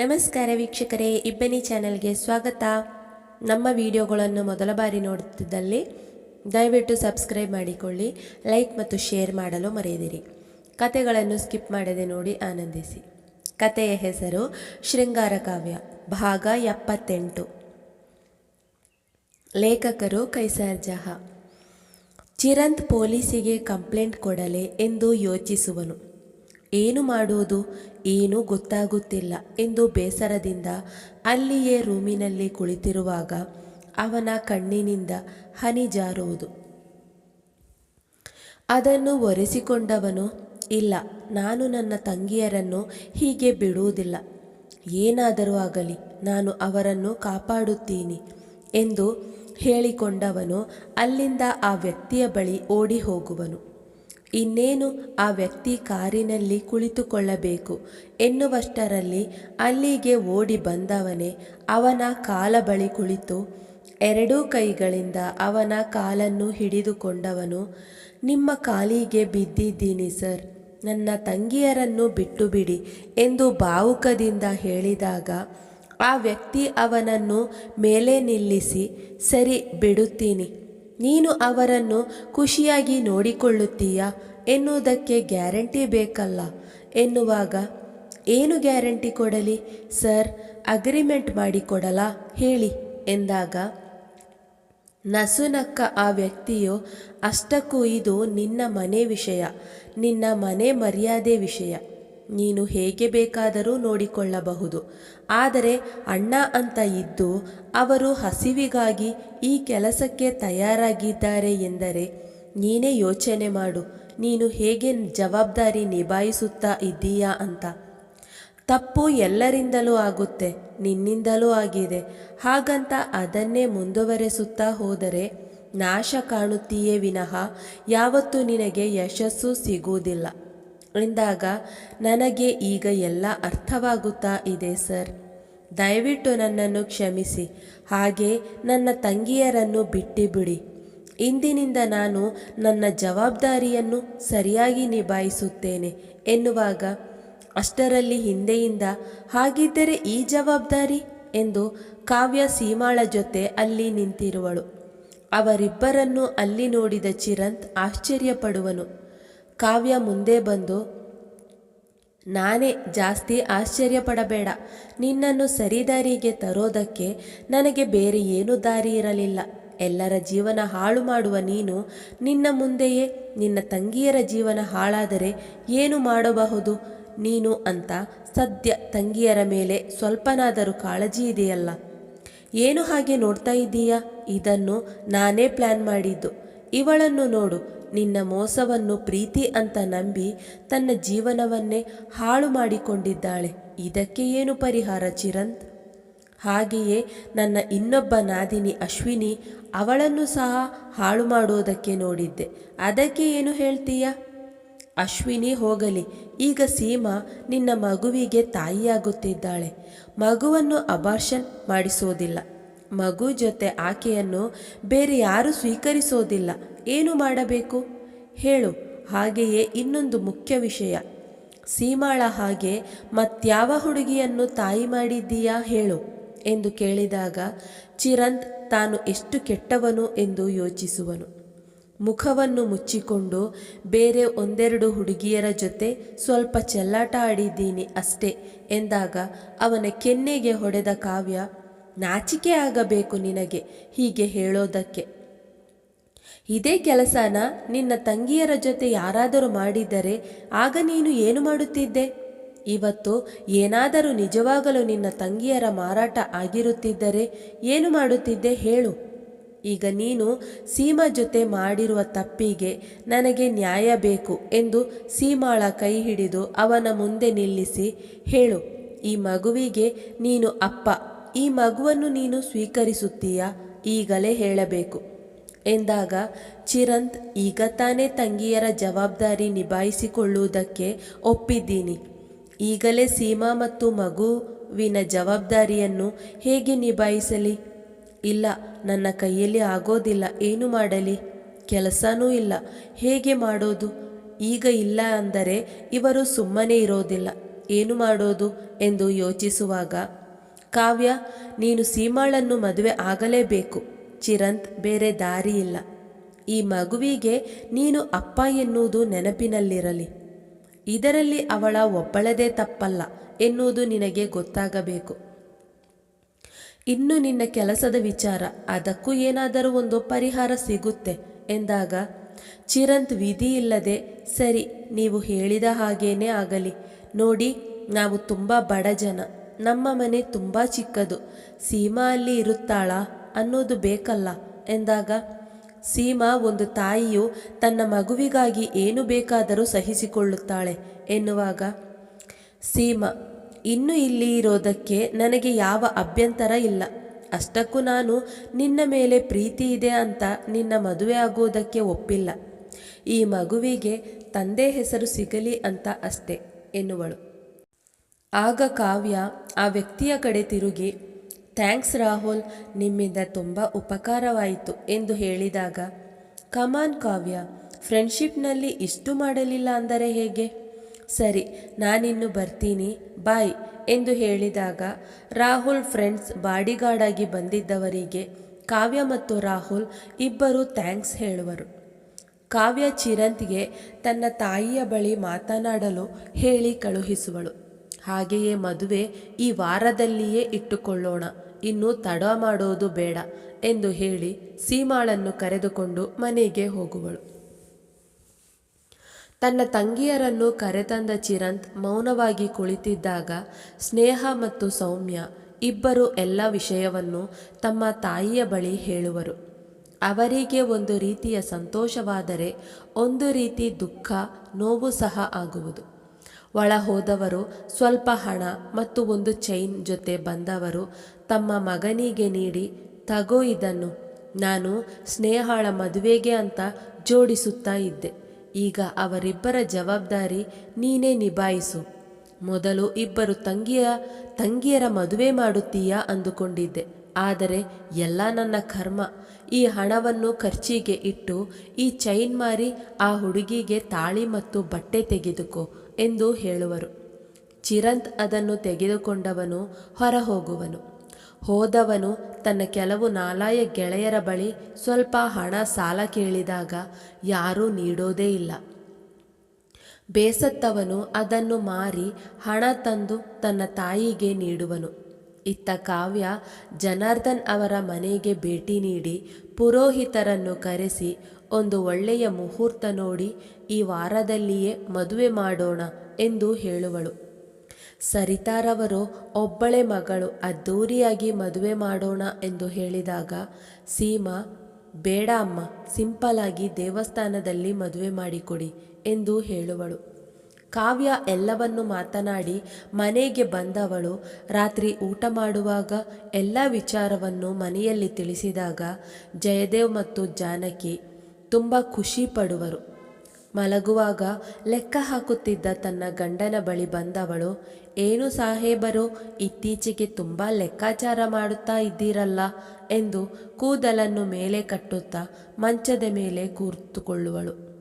ನಮಸ್ಕಾರ ವೀಕ್ಷಕರೇ, ಇಬ್ಬನಿ ಚಾನೆಲ್ಗೆ ಸ್ವಾಗತ. ನಮ್ಮ ವಿಡಿಯೋಗಳನ್ನು ಮೊದಲ ಬಾರಿ ನೋಡುತ್ತಿದ್ದಲ್ಲಿ ದಯವಿಟ್ಟು ಸಬ್ಸ್ಕ್ರೈಬ್ ಮಾಡಿಕೊಳ್ಳಿ, ಲೈಕ್ ಮತ್ತು ಶೇರ್ ಮಾಡಲು ಮರೆಯದಿರಿ. ಕತೆಗಳನ್ನು ಸ್ಕಿಪ್ ಮಾಡದೆ ನೋಡಿ ಆನಂದಿಸಿ. ಕತೆಯ ಹೆಸರು ಶೃಂಗಾರ ಕಾವ್ಯ, ಭಾಗ ಎಪ್ಪತ್ತೆಂಟು. ಲೇಖಕರು ಕೈಸಾರ್ ಚಿರಂತ್ ಪೊಲೀಸಿಗೆ ಕಂಪ್ಲೇಂಟ್ ಕೊಡಲೆ ಎಂದು ಯೋಚಿಸುವನು. ಏನು ಮಾಡುವುದು? ಏನೂ ಗೊತ್ತಾಗುತ್ತಿಲ್ಲ ಎಂದು ಬೇಸರದಿಂದ ಅಲ್ಲಿಯೇ ರೂಮಿನಲ್ಲಿ ಕುಳಿತಿರುವಾಗ ಅವನ ಕಣ್ಣಿನಿಂದ ಹನಿ ಜಾರುವುದು. ಅದನ್ನು ಒರೆಸಿಕೊಂಡವನು, ಇಲ್ಲ, ನಾನು ನನ್ನ ತಂಗಿಯರನ್ನು ಹೀಗೆ ಬಿಡುವುದಿಲ್ಲ. ಏನಾದರೂ ಆಗಲಿ, ನಾನು ಅವರನ್ನು ಕಾಪಾಡುತ್ತೀನಿ ಎಂದು ಹೇಳಿಕೊಂಡವನು, ಅಲ್ಲಿಂದ ಆ ವ್ಯಕ್ತಿಯ ಬಳಿ ಓಡಿ ಹೋಗುವನು. ಇನ್ನೇನು ಆ ವ್ಯಕ್ತಿ ಕಾರಿನಲ್ಲಿ ಕುಳಿತುಕೊಳ್ಳಬೇಕು? ಎನ್ನುವಷ್ಟರಲ್ಲಿ ಅಲ್ಲಿಗೆ ಓಡಿ ಬಂದವನೇ ಅವನ ಕಾಲ ಬಳಿ ಕುಳಿತು ಎರಡೂ ಕೈಗಳಿಂದ ಅವನ ಕಾಲನ್ನು ಹಿಡಿದುಕೊಂಡವನು, ನಿಮ್ಮ ಕಾಲಿಗೆ ಬಿದ್ದಿದ್ದೀನಿ ಸರ್, ನನ್ನ ತಂಗಿಯರನ್ನು ಬಿಟ್ಟು ಬಿಡಿ ಎಂದು ಭಾವುಕದಿಂದ ಹೇಳಿದಾಗ ಆ ವ್ಯಕ್ತಿ ಅವನನ್ನು ಮೇಲೆ ನಿಲ್ಲಿಸಿ, ಸರಿ, ಬಿಡುತ್ತೀನಿ. ನೀನು ಅವರನ್ನು ಖುಷಿಯಾಗಿ ನೋಡಿಕೊಳ್ಳುತ್ತೀಯ ಎನ್ನುವುದಕ್ಕೆ ಗ್ಯಾರಂಟಿ ಬೇಕಲ್ಲ. ಎನ್ನುವಾಗ, ಏನು ಗ್ಯಾರಂಟಿ ಕೊಡಲಿ? ಸರ್, ಅಗ್ರಿಮೆಂಟ್ ಮಾಡಿಕೊಡಲಾ? ಹೇಳಿ ಎಂದಾಗ, ನಸುನಕ್ಕ ಆ ವ್ಯಕ್ತಿಯು, ಅಷ್ಟಕ್ಕೂ ಇದು ನಿನ್ನ ಮನೆ ವಿಷಯ, ನಿನ್ನ ಮನೆ ಮರ್ಯಾದೆ ವಿಷಯ. ನೀನು ಹೇಗೆ ಬೇಕಾದರೂ ನೋಡಿಕೊಳ್ಳಬಹುದು. ಆದರೆ ಅಣ್ಣ ಅಂತ ಇದ್ದು ಅವರು ಹಸಿವಿಗಾಗಿ ಈ ಕೆಲಸಕ್ಕೆ ತಯಾರಾಗಿದ್ದಾರೆ ಎಂದರೆ ನೀನೇ ಯೋಚನೆ ಮಾಡು, ನೀನು ಹೇಗೆ ಜವಾಬ್ದಾರಿ ನಿಭಾಯಿಸುತ್ತಾ ಇದ್ದೀಯಾ ಅಂತ. ತಪ್ಪು ಎಲ್ಲರಿಂದಲೂ ಆಗುತ್ತೆ, ನಿನ್ನಿಂದಲೂ ಆಗಿದೆ. ಹಾಗಂತ ಅದನ್ನೇ ಮುಂದುವರೆಸುತ್ತಾ ಹೋದರೆ ನಾಶ ಕಾಣುತ್ತೀಯೇ ವಿನಃ ಯಾವತ್ತೂ ನಿನಗೆ ಯಶಸ್ಸು ಸಿಗುವುದಿಲ್ಲ. ಎಂದಾಗ ನನಗೆ ಈಗ ಎಲ್ಲ ಅರ್ಥವಾಗುತ್ತಾ ಇದೆ, ಸರ್. ದಯವಿಟ್ಟು ನನ್ನನ್ನು ಕ್ಷಮಿಸಿ. ಹಾಗೆ ನನ್ನ ತಂಗಿಯರನ್ನು ಬಿಟ್ಟಿಬಿಡಿ. ಇಂದಿನಿಂದ ನಾನು ನನ್ನ ಜವಾಬ್ದಾರಿಯನ್ನು ಸರಿಯಾಗಿ ನಿಭಾಯಿಸುತ್ತೇನೆ ಎನ್ನುವಾಗ, ಅಷ್ಟರಲ್ಲಿ ಹಿಂದೆಯಿಂದ, ಹಾಗಿದ್ದರೆ ಈ ಜವಾಬ್ದಾರಿ? ಎಂದು ಕಾವ್ಯ ಸೀಮಾಳ ಜೊತೆ ಅಲ್ಲಿ ನಿಂತಿರುವಳು. ಅವರಿಬ್ಬರನ್ನು ಅಲ್ಲಿ ನೋಡಿದ ಚಿರಂತ್ ಆಶ್ಚರ್ಯಪಡುವನು. ಕಾವ್ಯ ಮುಂದೆ ಬಂದು, ನಾನೇ ಜಾಸ್ತಿ ಆಶ್ಚರ್ಯಪಡಬೇಡ. ನಿನ್ನನ್ನು ಸರಿದಾರಿಗೆ ತರೋದಕ್ಕೆ ನನಗೆ ಬೇರೆ ಏನೂ ದಾರಿ ಇರಲಿಲ್ಲ. ಎಲ್ಲರ ಜೀವನ ಹಾಳು ಮಾಡುವ ನೀನು, ನಿನ್ನ ಮುಂದೆಯೇ ನಿನ್ನ ತಂಗಿಯರ ಜೀವನ ಹಾಳಾದರೆ ಏನು ಮಾಡಬಹುದು? ನೀನು ಅಂತ ಸದ್ಯ ತಂಗಿಯರ ಮೇಲೆ ಸ್ವಲ್ಪನಾದರೂ ಕಾಳಜಿ ಇದೆಯಲ್ಲ. ಏನು ಹಾಗೆ ನೋಡ್ತಾ ಇದ್ದೀಯಾ? ಇದನ್ನು ನಾನೇ ಪ್ಲ್ಯಾನ್ ಮಾಡಿದ್ದು. ಇವಳನ್ನು ನೋಡು. ನಿನ್ನ ಮೋಸವನ್ನು ಪ್ರೀತಿ ಅಂತ ನಂಬಿ ತನ್ನ ಜೀವನವನ್ನೇ ಹಾಳು ಮಾಡಿಕೊಂಡಿದ್ದಾಳೆ. ಇದಕ್ಕೆ ಏನು ಪರಿಹಾರ ಚಿರಂತ್? ಹಾಗೆಯೇ ನನ್ನ ಇನ್ನೊಬ್ಬ ನಾದಿನಿ ಅಶ್ವಿನಿ ಅವಳನ್ನು ಸಹ ಹಾಳು ಮಾಡೋದಕ್ಕೆ ನೋಡಿದ್ದೆ. ಅದಕ್ಕೆ ಏನು ಹೇಳ್ತೀಯ? ಅಶ್ವಿನಿ ಹೋಗಲಿ. ಈಗ ಸೀಮಾ ನಿನ್ನ ಮಗುವಿಗೆ ತಾಯಿಯಾಗುತ್ತಿದ್ದಾಳೆ. ಮಗುವನ್ನು ಅಬಾರ್ಷನ್ ಮಾಡಿಸೋದಿಲ್ಲ. ಮಗು ಜೊತೆ ಆಕೆಯನ್ನು ಬೇರೆ ಯಾರೂ ಸ್ವೀಕರಿಸೋದಿಲ್ಲ. ಏನು ಮಾಡಬೇಕು? ಹೇಳು. ಹಾಗೆಯೇ ಇನ್ನೊಂದು ಮುಖ್ಯ ವಿಷಯ. ಸೀಮಾಳ ಹಾಗೆ ಮತ್ಯಾವ ಹುಡುಗಿಯನ್ನು ತಾಯಿ ಮಾಡಿದ್ದೀಯಾ ಹೇಳು ಎಂದು ಕೇಳಿದಾಗ ಚಿರಂತ್ ತಾನು ಎಷ್ಟು ಕೆಟ್ಟವನು ಎಂದು ಯೋಚಿಸುವನು. ಮುಖವನ್ನು ಮುಚ್ಚಿಕೊಂಡು ಬೇರೆ ಒಂದೆರಡು ಹುಡುಗಿಯರ ಜೊತೆ ಸ್ವಲ್ಪ ಚೆಲ್ಲಾಟ ಆಡಿದ್ದೀನಿ ಅಷ್ಟೇ ಎಂದಾಗ ಅವನ ಕೆನ್ನೆಗೆ ಹೊಡೆದ ಕಾವ್ಯ ನಾಚಿಕೆ ಆಗಬೇಕು ನಿನಗೆ ಹೀಗೆ ಹೇಳೋದಕ್ಕೆ. ಇದೇ ಕೆಲಸನ ನಿನ್ನ ತಂಗಿಯರ ಜೊತೆ ಯಾರಾದರೂ ಮಾಡಿದ್ದರೆ ಆಗ ನೀನು ಏನು ಮಾಡುತ್ತಿದ್ದೆ? ಇವತ್ತು ಏನಾದರೂ ನಿಜವಾಗಲೂ ನಿನ್ನ ತಂಗಿಯರ ಮಾರಾಟ ಆಗಿರುತ್ತಿದ್ದರೆ ಏನು ಮಾಡುತ್ತಿದ್ದೆ ಹೇಳು. ಈಗ ನೀನು ಸೀಮಾ ಜೊತೆ ಮಾಡಿರುವ ತಪ್ಪಿಗೆ ನನಗೆ ನ್ಯಾಯ ಬೇಕು ಎಂದು ಸೀಮಾಳ ಕೈ ಹಿಡಿದು ಅವನ ಮುಂದೆ ನಿಲ್ಲಿಸಿ ಹೇಳು, ಈ ಮಗುವಿಗೆ ನೀನು ಅಪ್ಪ. ಈ ಮಗುವನ್ನು ನೀನು ಸ್ವೀಕರಿಸುತ್ತೀಯಾ? ಈಗಲೇ ಹೇಳಬೇಕು. ಎಂದಾಗ ಚಿರಂತ್, ಈಗ ತಾನೇ ತಂಗಿಯರ ಜವಾಬ್ದಾರಿ ನಿಭಾಯಿಸಿಕೊಳ್ಳುವುದಕ್ಕೆ ಒಪ್ಪಿದ್ದೀನಿ. ಈಗಲೇ ಸೀಮಾ ಮತ್ತು ಮಗುವಿನ ಜವಾಬ್ದಾರಿಯನ್ನು ಹೇಗೆ ನಿಭಾಯಿಸಲಿ? ಇಲ್ಲ, ನನ್ನ ಕೈಯಲ್ಲಿ ಆಗೋದಿಲ್ಲ. ಏನು ಮಾಡಲಿ? ಕೆಲಸನೂ ಇಲ್ಲ. ಹೇಗೆ ಮಾಡೋದು? ಈಗ ಇಲ್ಲ ಅಂದರೆ ಇವರು ಸುಮ್ಮನೆ ಇರೋದಿಲ್ಲ. ಏನು ಮಾಡೋದು? ಎಂದು ಯೋಚಿಸುವಾಗ ಕಾವ್ಯ, ನೀನು ಸೀಮಾಳನ್ನು ಮದುವೆ ಆಗಲೇಬೇಕು. ಚಿರಂತ್ ಬೇರೆ ದಾರಿಯಿಲ್ಲ. ಈ ಮಗುವಿಗೆ ನೀನು ಅಪ್ಪ ಎನ್ನುವುದು ನೆನಪಿನಲ್ಲಿರಲಿ. ಇದರಲ್ಲಿ ಅವಳ ಒಬ್ಬಳದೇ ತಪ್ಪಲ್ಲ ಎನ್ನುವುದು ನಿನಗೆ ಗೊತ್ತಾಗಬೇಕು. ಇನ್ನು ನಿನ್ನ ಕೆಲಸದ ವಿಚಾರ, ಅದಕ್ಕೂ ಏನಾದರೂ ಒಂದು ಪರಿಹಾರ ಸಿಗುತ್ತೆ ಎಂದಾಗ, ಚಿರಂತ್ ವಿಧಿ ಇಲ್ಲದೆ, ಸರಿ, ನೀವು ಹೇಳಿದ ಹಾಗೇನೇ ಆಗಲಿ. ನೋಡಿ, ನಾವು ತುಂಬ ಬಡ ಜನ. ನಮ್ಮ ಮನೆ ತುಂಬ ಚಿಕ್ಕದು. ಸೀಮಾ ಅಲ್ಲಿ ಇರುತ್ತಾಳಾ? ಅನ್ನೋದು ಬೇಕಲ್ಲ. ಎಂದಾಗ, ಸೀಮಾ ಒಂದು ತಾಯಿಯು ತನ್ನ ಮಗುವಿಗಾಗಿ ಏನು ಬೇಕಾದರೂ ಸಹಿಸಿಕೊಳ್ಳುತ್ತಾಳೆ ಎನ್ನುವಾಗ, ಸೀಮಾ, ಇನ್ನು ಇಲ್ಲಿ ಇರೋದಕ್ಕೆ ನನಗೆ ಯಾವ ಅಭ್ಯಂತರ ಇಲ್ಲ. ಅಷ್ಟಕ್ಕೂ ನಾನು ನಿನ್ನ ಮೇಲೆ ಪ್ರೀತಿ ಇದೆ ಅಂತ ನಿನ್ನ ಮದುವೆ ಆಗುವುದಕ್ಕೆ ಒಪ್ಪಿಲ್ಲ. ಈ ಮಗುವಿಗೆ ತಂದೆ ಹೆಸರು ಸಿಗಲಿ ಅಂತ ಅಷ್ಟೆ ಎನ್ನುವಳು. ಆಗ ಕಾವ್ಯ ಆ ವ್ಯಕ್ತಿಯ ಕಡೆ ತಿರುಗಿ, ಥ್ಯಾಂಕ್ಸ್ ರಾಹುಲ್, ನಿಮ್ಮಿಂದ ತುಂಬ ಉಪಕಾರವಾಯಿತು ಎಂದು ಹೇಳಿದಾಗ ಕಮಾನ್ ಕಾವ್ಯ, ಫ್ರೆಂಡ್ಶಿಪ್ನಲ್ಲಿ ಇಷ್ಟು ಮಾಡಲಿಲ್ಲ ಅಂದರೆ ಹೇಗೆ? ಸರಿ, ನಾನಿನ್ನು ಬರ್ತೀನಿ, ಬಾಯ್ ಎಂದು ಹೇಳಿದಾಗ, ರಾಹುಲ್ ಫ್ರೆಂಡ್ಸ್ ಬಾಡಿಗಾರ್ಡ್ ಆಗಿ ಬಂದಿದ್ದವರಿಗೆ ಕಾವ್ಯ ಮತ್ತು ರಾಹುಲ್ ಇಬ್ಬರು ಥ್ಯಾಂಕ್ಸ್ ಹೇಳುವರು. ಕಾವ್ಯ ಚಿರಂತ್ಗೆ ತನ್ನ ತಾಯಿಯ ಬಳಿ ಮಾತನಾಡಲು ಹೇಳಿ ಕಳುಹಿಸುವಳು. ಹಾಗೆಯೇ ಮದುವೆ ಈ ವಾರದಲ್ಲಿಯೇ ಇಟ್ಟುಕೊಳ್ಳೋಣ. ಇನ್ನು ತಡ ಮಾಡೋದು ಬೇಡ ಎಂದು ಹೇಳಿ ಸೀಮಾಳನ್ನು ಕರೆದುಕೊಂಡು ಮನೆಗೆ ಹೋಗುವಳು. ತನ್ನ ತಂಗಿಯರನ್ನು ಕರೆತಂದ ಚಿರಂತ್ ಮೌನವಾಗಿ ಕುಳಿತಿದ್ದಾಗ ಸ್ನೇಹ ಮತ್ತು ಸೌಮ್ಯ ಇಬ್ಬರು ಎಲ್ಲ ವಿಷಯವನ್ನು ತಮ್ಮ ತಾಯಿಯ ಬಳಿ ಹೇಳುವರು. ಅವರಿಗೆ ಒಂದು ರೀತಿಯ ಸಂತೋಷವಾದರೆ ಒಂದು ರೀತಿ ದುಃಖ, ನೋವು ಸಹ ಆಗುವುದು. ಒಳ ಹೋದವರು ಸ್ವಲ್ಪ ಹಣ ಮತ್ತು ಒಂದು ಚೈನ್ ಜೊತೆ ಬಂದವರು ತಮ್ಮ ಮಗನಿಗೆ ನೀಡಿ, ತಗೋ ಇದನ್ನು, ನಾನು ಸ್ನೇಹಾಳ ಮದುವೆಗೆ ಅಂತ ಜೋಡಿಸುತ್ತಾ ಇದ್ದೆ. ಈಗ ಅವರಿಬ್ಬರ ಜವಾಬ್ದಾರಿ ನೀನೇ ನಿಭಾಯಿಸು. ಮೊದಲು ಇಬ್ಬರು ತಂಗಿಯ, ತಂಗಿಯರ ಮದುವೆ ಮಾಡುತ್ತೀಯಾ ಅಂದುಕೊಂಡಿದ್ದೆ. ಆದರೆ ಎಲ್ಲ ನನ್ನ ಕರ್ಮ, ಈ ಹಣವನ್ನು ಖರ್ಚಿಗೆ ಇಟ್ಟು ಈ ಚೈನ್ ಮಾರಿ ಆ ಹುಡುಗಿಗೆ ತಾಳಿ ಮತ್ತು ಬಟ್ಟೆ ತೆಗೆದುಕೋ. ಎಂದು ಹೇಳುವರು. ಚಿರಂತ್ ಅದನ್ನು ತೆಗೆದುಕೊಂಡವನು ಹೊರ ಹೋಗುವನು ಹೋದವನು ತನ್ನ ಕೆಲವು ನಾಲಾಯ ಗೆಳೆಯರ ಬಳಿ ಸ್ವಲ್ಪ ಹಣ ಸಾಲ ಕೇಳಿದಾಗ ಯಾರೂ ನೀಡೋದೇ ಇಲ್ಲ. ಬೇಸತ್ತವನು ಅದನ್ನು ಮಾರಿ ಹಣ ತಂದು ತನ್ನ ತಾಯಿಗೆ ನೀಡುವನು. ಇತ್ತ ಕಾವ್ಯ ಜನಾರ್ದನ್ ಅವರ ಮನೆಗೆ ಭೇಟಿ ನೀಡಿ ಪುರೋಹಿತರನ್ನು ಕರೆಸಿ ಒಂದು ಒಳ್ಳೆಯ ಮುಹೂರ್ತ ನೋಡಿ ಈ ವಾರದಲ್ಲಿಯೇ ಮದುವೆ ಮಾಡೋಣ ಎಂದು ಹೇಳುವಳು. ಸರಿತಾರವರು ಒಬ್ಬಳೆ ಮಗಳು, ಅದ್ದೂರಿಯಾಗಿ ಮದುವೆ ಮಾಡೋಣ ಎಂದು ಹೇಳಿದಾಗ, ಸೀಮಾ, ಬೇಡ ಅಮ್ಮ, ಸಿಂಪಲ್ ಆಗಿ ದೇವಸ್ಥಾನದಲ್ಲಿ ಮದುವೆ ಮಾಡಿಕೊಡಿ ಎಂದು ಹೇಳುವಳು. ಕಾವ್ಯ ಎಲ್ಲವನ್ನು ಮಾತನಾಡಿ ಮನೆಗೆ ಬಂದವಳು. ರಾತ್ರಿ ಊಟ ಮಾಡುವಾಗ ಎಲ್ಲ ವಿಚಾರವನ್ನು ಮನೆಯಲ್ಲಿ ತಿಳಿಸಿದಾಗ ಜಯದೇವ್ ಮತ್ತು ಜಾನಕಿ ತುಂಬ ಖುಷಿ ಪಡುವರು. ಮಲಗುವಾಗ ಲೆಕ್ಕ ಹಾಕುತ್ತಿದ್ದ ತನ್ನ ಗಂಡನ ಬಳಿ ಬಂದವಳು, ಏನು ಸಾಹೇಬರು, ಇತ್ತೀಚೆಗೆ ತುಂಬ ಲೆಕ್ಕಾಚಾರ ಮಾಡುತ್ತಾ ಇದ್ದೀರಲ್ಲ ಎಂದು ಕೂದಲನ್ನು ಮೇಲೆ ಕಟ್ಟುತ್ತಾ ಮಂಚದ ಮೇಲೆ ಕೂರ್ತುಕೊಳ್ಳುವಳು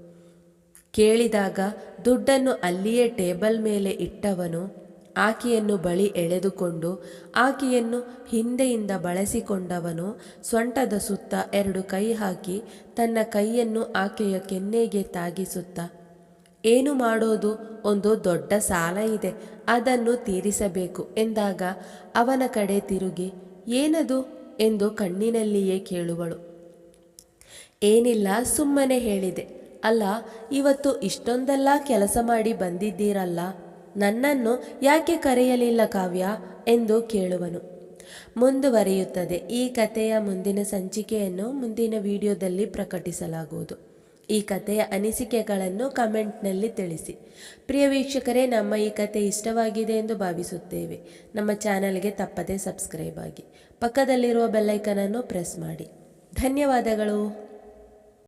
ಕೇಳಿದಾಗ ದುಡ್ಡನ್ನು ಅಲ್ಲಿಯೇ ಟೇಬಲ್ ಮೇಲೆ ಇಟ್ಟವನು. ಆಕೆಯನ್ನು ಬಳಿ ಎಳೆದುಕೊಂಡು ಆಕೆಯನ್ನು ಹಿಂದೆಯಿಂದ ಬಳಸಿಕೊಂಡವನು. ಸೊಂಟದ ಸುತ್ತ ಎರಡು ಕೈ ಹಾಕಿ ತನ್ನ ಕೈಯನ್ನು ಆಕೆಯ ಕೆನ್ನೆಗೆ ತಾಗಿಸುತ್ತಾ, ಏನು ಮಾಡೋದು? ಒಂದು ದೊಡ್ಡ ಸಾಲ ಇದೆ, ಅದನ್ನು ತೀರಿಸಬೇಕು. ಎಂದಾಗ ಅವನ ಕಡೆ ತಿರುಗಿ, ಏನದು? ಎಂದು ಕಣ್ಣಿನಲ್ಲಿಯೇ ಕೇಳುವಳು. ಏನಿಲ್ಲ, ಸುಮ್ಮನೆ ಹೇಳಿದೆ. ಅಲ್ಲ, ಇವತ್ತು ಇಷ್ಟೊಂದೆಲ್ಲ ಕೆಲಸ ಮಾಡಿ ಬಂದಿದ್ದೀರಲ್ಲ? ನನ್ನನ್ನು ಯಾಕೆ ಕರೆಯಲಿಲ್ಲ ಕಾವ್ಯ? ಎಂದು ಕೇಳುವನು. ಮುಂದುವರಿಯುತ್ತದೆ. ಈ ಕಥೆಯ ಮುಂದಿನ ಸಂಚಿಕೆಯನ್ನು ಮುಂದಿನ ವಿಡಿಯೋದಲ್ಲಿ ಪ್ರಕಟಿಸಲಾಗುವುದು. ಈ ಕಥೆಯ ಅನಿಸಿಕೆಗಳನ್ನು ಕಮೆಂಟ್ನಲ್ಲಿ ತಿಳಿಸಿ. ಪ್ರಿಯ ವೀಕ್ಷಕರೇ, ನಮ್ಮ ಈ ಕತೆ ಇಷ್ಟವಾಗಿದೆ ಎಂದು ಭಾವಿಸುತ್ತೇವೆ. ನಮ್ಮ ಚಾನಲ್ಗೆ ತಪ್ಪದೇ ಸಬ್ಸ್ಕ್ರೈಬ್ ಆಗಿ. ಪಕ್ಕದಲ್ಲಿರುವ ಬೆಲ್ಲೈಕನನ್ನು ಪ್ರೆಸ್ ಮಾಡಿ. ಧನ್ಯವಾದಗಳು.